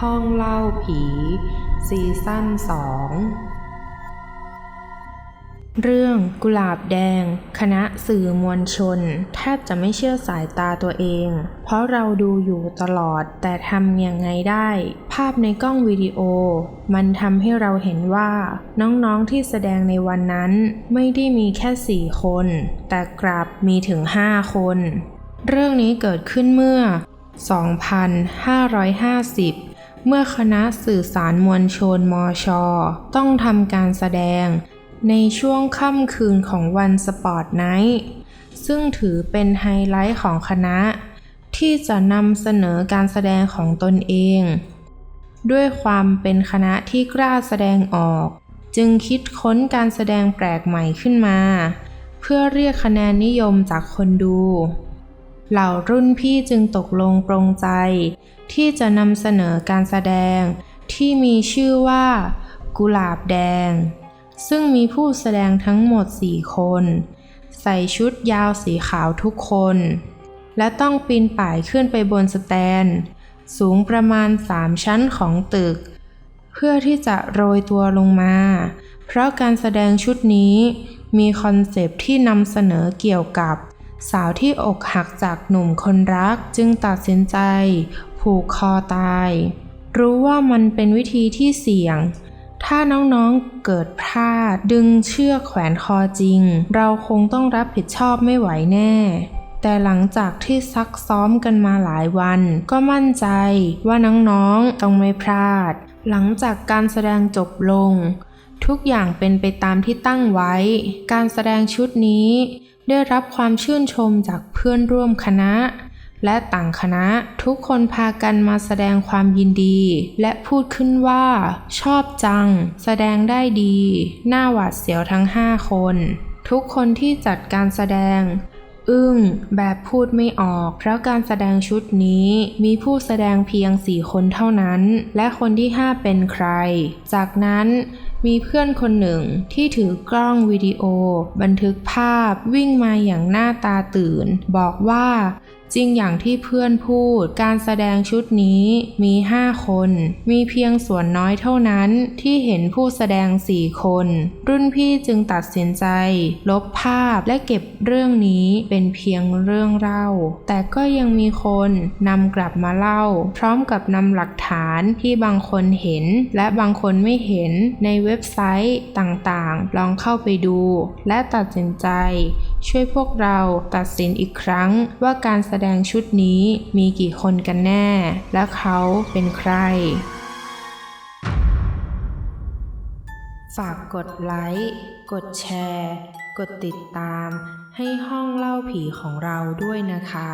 ห้องเล่าผี ซีซั่นสองเรื่องกุหลาบแดง คณะสื่อมวลชน แทบจะไม่เชื่อสายตาตัวเอง เพราะเราดูอยู่ตลอดแต่ทำยังไงได้ ภาพในกล้องวิดีโอ มันทำให้เราเห็นว่าน้องๆที่แสดงในวันนั้น ไม่ได้มีแค่สี่คน แต่กลับมีถึงห้าคน เรื่องนี้เกิดขึ้นเมื่อ 2550 เมื่อคณะสื่อสารมวลชนมชต้องทำการแสดง ในช่วงค่ำคืนของวันสปอร์ตไนท์ซึ่งถือเป็นไฮไลท์ของคณะ ที่จะนำเสนอการแสดงของตนเอง ด้วยความเป็นคณะที่กล้าแสดงออก จึงคิดค้นการแสดงแปลกใหม่ขึ้นมา เพื่อเรียกคะแนนนิยมจากคนดู เหล่ารุ่นพี่จึงตกลงปรงใจ ที่จะนำเสนอการแสดง ที่มีชื่อว่า กุหลาบแดง ซึ่งมีผู้แสดงทั้งหมด 4 คน ใส่ชุดยาวสีขาวทุกคน และต้องปีนป่ายขึ้นไปบนสแตน สูงประมาณ 3 ชั้นของตึก เพื่อที่จะโรยตัวลงมา เพราะการแสดงชุดนี้มีคอนเซปต์ที่นำเสนอเกี่ยวกับ สาวที่อกหักจากหนุ่มคนรักจึงตัดสินใจ ผูกคอตาย รู้ว่ามันเป็นวิธีที่เสี่ยง ถ้าน้องๆเกิดพลาดดึงเชือกแขวนคอจริง เราคงต้องรับผิดชอบไม่ไหวแน่ แต่หลังจากที่ซักซ้อมกันมาหลายวัน ก็มั่นใจว่าน้องๆต้องไม่พลาด หลังจากการแสดงจบลง ทุกอย่างเป็นไปตามที่ตั้งไว้ การแสดงชุดนี้ ได้รับความชื่นชมจากเพื่อนร่วมคณะ และต่างคณะทุกคนพากันมาแสดงความยินดี และพูดขึ้นว่า ชอบจัง แสดงได้ดี หน้าหวาดเสียวทั้งห้าคน ทุกคนที่จัดการแสดงอึ้งแบบพูดไม่ออก เพราะการแสดงชุดนี้มีผู้แสดงเพียงสี่คนเท่านั้น และคนที่ห้าเป็นใคร จากนั้น มีเพื่อนคนหนึ่งที่ถือกล้องวิดีโอ บันทึกภาพวิ่งมาอย่างหน้าตาตื่น บอกว่า จริงอย่างที่เพื่อนพูด การแสดงชุดนี้มี 5 คน มีเพียงส่วนน้อยเท่านั้นที่เห็นผู้แสดง 4 คน รุ่นพี่จึงตัดสินใจ ลบภาพและเก็บเรื่องนี้เป็นเพียงเรื่องเล่า แต่ก็ยังมีคนนำกลับมาเล่า พร้อมกับนำหลักฐาานที่บางคนเห็น และบางคนไม่เห็นในเว็บไซต์ต่างๆ ลองเข้าไปดู และตัดสินใจ ช่วยพวกเราตัดสินอีกครั้งว่าการแสดงชุดนี้มีกี่คนกันแน่ และเขาเป็นใคร ฝากกดไลค์ กดแชร์ กดติดตาม ให้ห้องเล่าผีของเราด้วยนะคะ